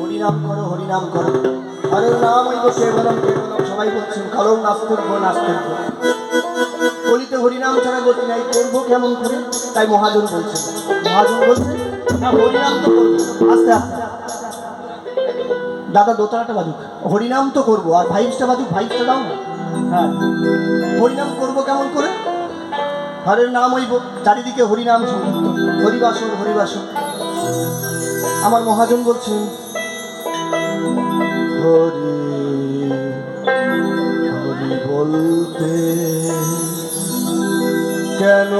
হরিনাম করো হরিনাম করো। হরের নাম হইব কেবলম কেবলম সবাই বলছেন নাস্তব্য নাস্তব্য বলিতে হরিনাম ছাড়া গতি নাই, করব কেমন করে? তাই মহাজন বলছেন। মহাজন বলছেন, না, হরিনাম তো করব। আস্তে আস্তে। দাদা, দোতলাটা বাজুক। হরিনাম তো করব, আর ভাইবসটা বাজুক ভাইবসটা দাও না। হ্যাঁ। হরিনাম করব কেমন করে? হরের নাম ওই চারিদিকে হরিনাম সংযুক্ত হরিবাসন আমার মহাজন বলছেন হরি হরি বলতে কেন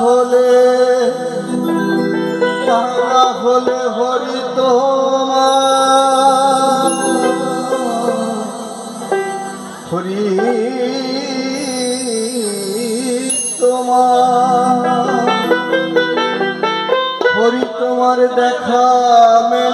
হলে তারা হলে হরি তোমার। হরি তোমার। হরি তোমার দেখা মেলে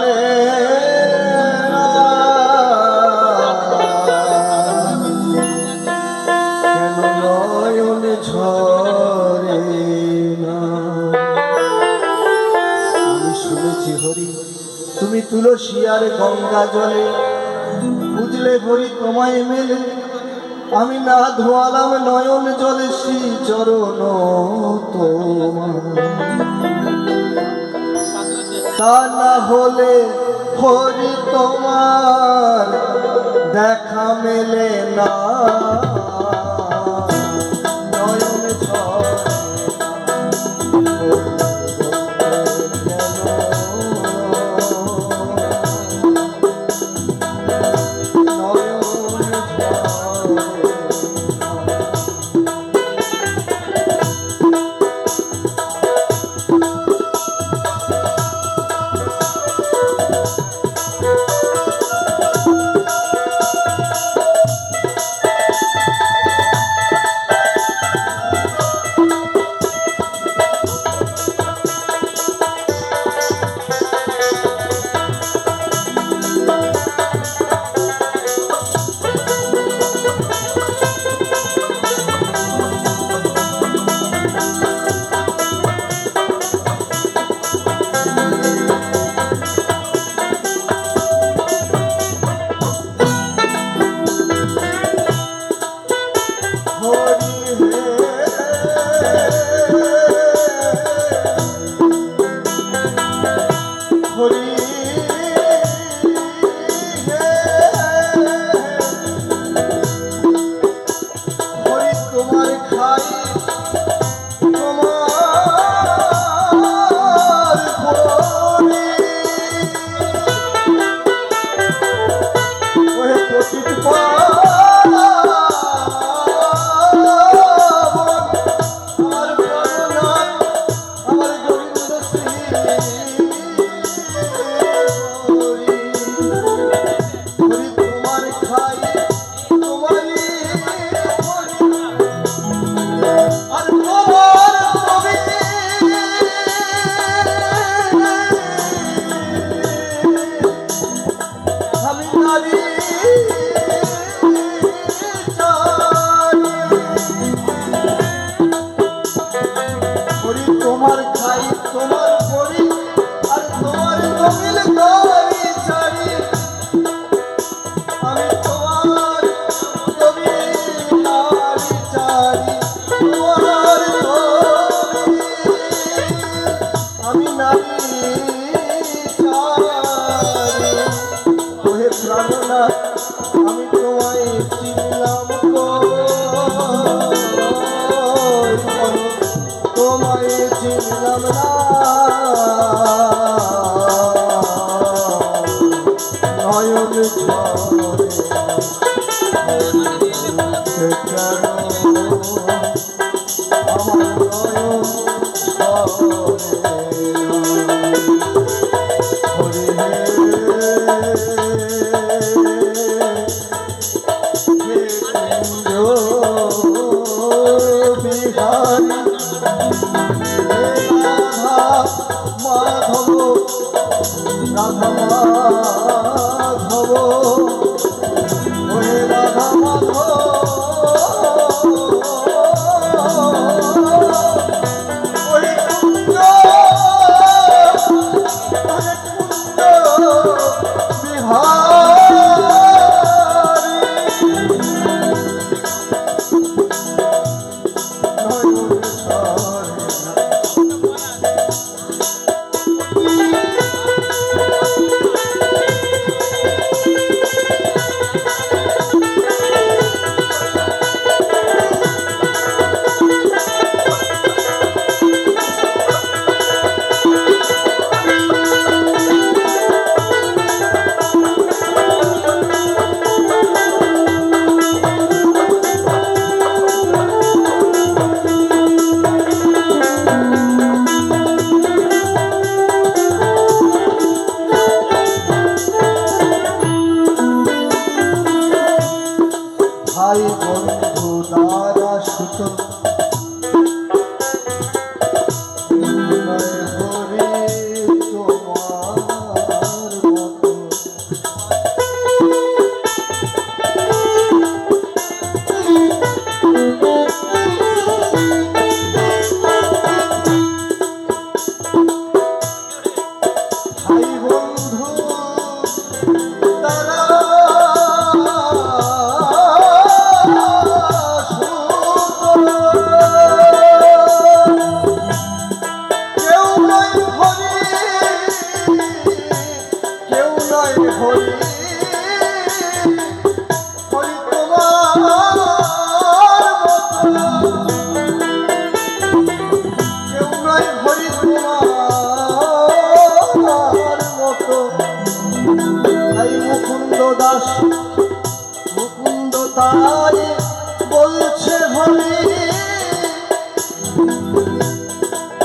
আর গঙ্গা জলে। বুঝলে ভরি তোমায় মেলে। আমি না ধোয়ালাম নয়ন জলে, শ্রী চরণ তা না হলে হরি তোমার দেখা মেলে না। আমি তোমায় চিনলাম তোমায় চিনলাম না নয়ন কেন রাধা মাধব রাধা।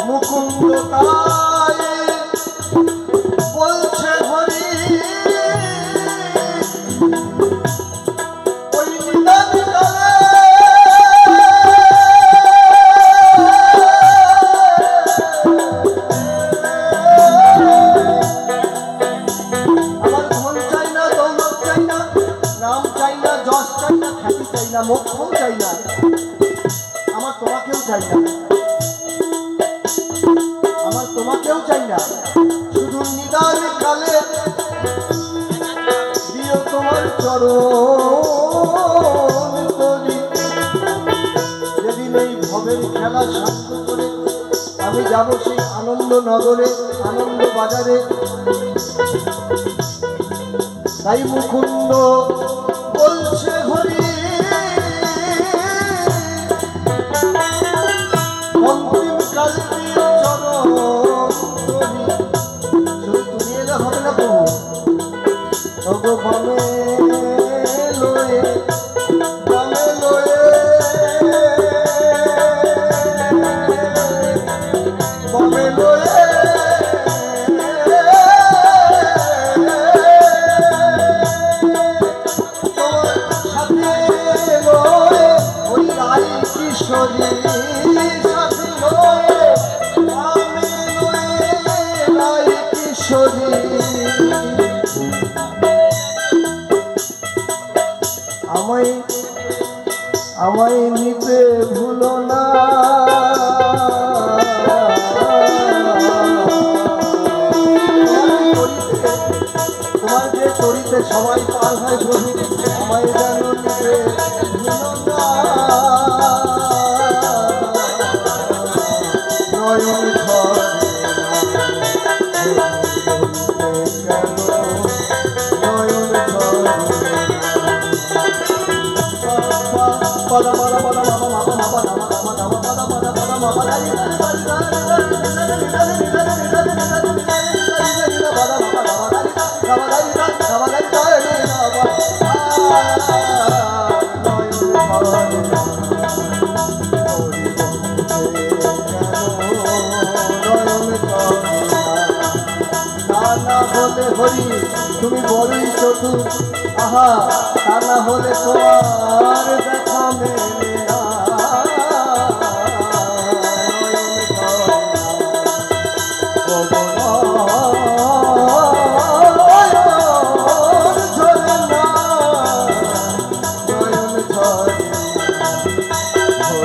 মুকুন্দ তাই বলছে হরি নাম চাই না, যশ চাই না, খ্যাতি চাই না মোক্ষম চাই না। যেদিন এই ভবের খেলা করে আমি যাব সেই আনন্দ আনন্দ বাজারে তাই মুকুন্দ আমায় আমায় নিতে ভুলো না। তোমার যে চরিতে সবাই পার হয় আমায় জানো নিতে হরি তুমি বলি চতুর আহা তা না হলে তোমার দেখা মেলে না।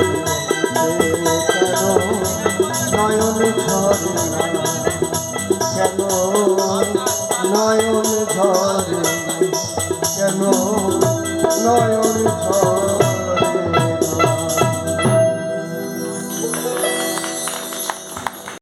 out.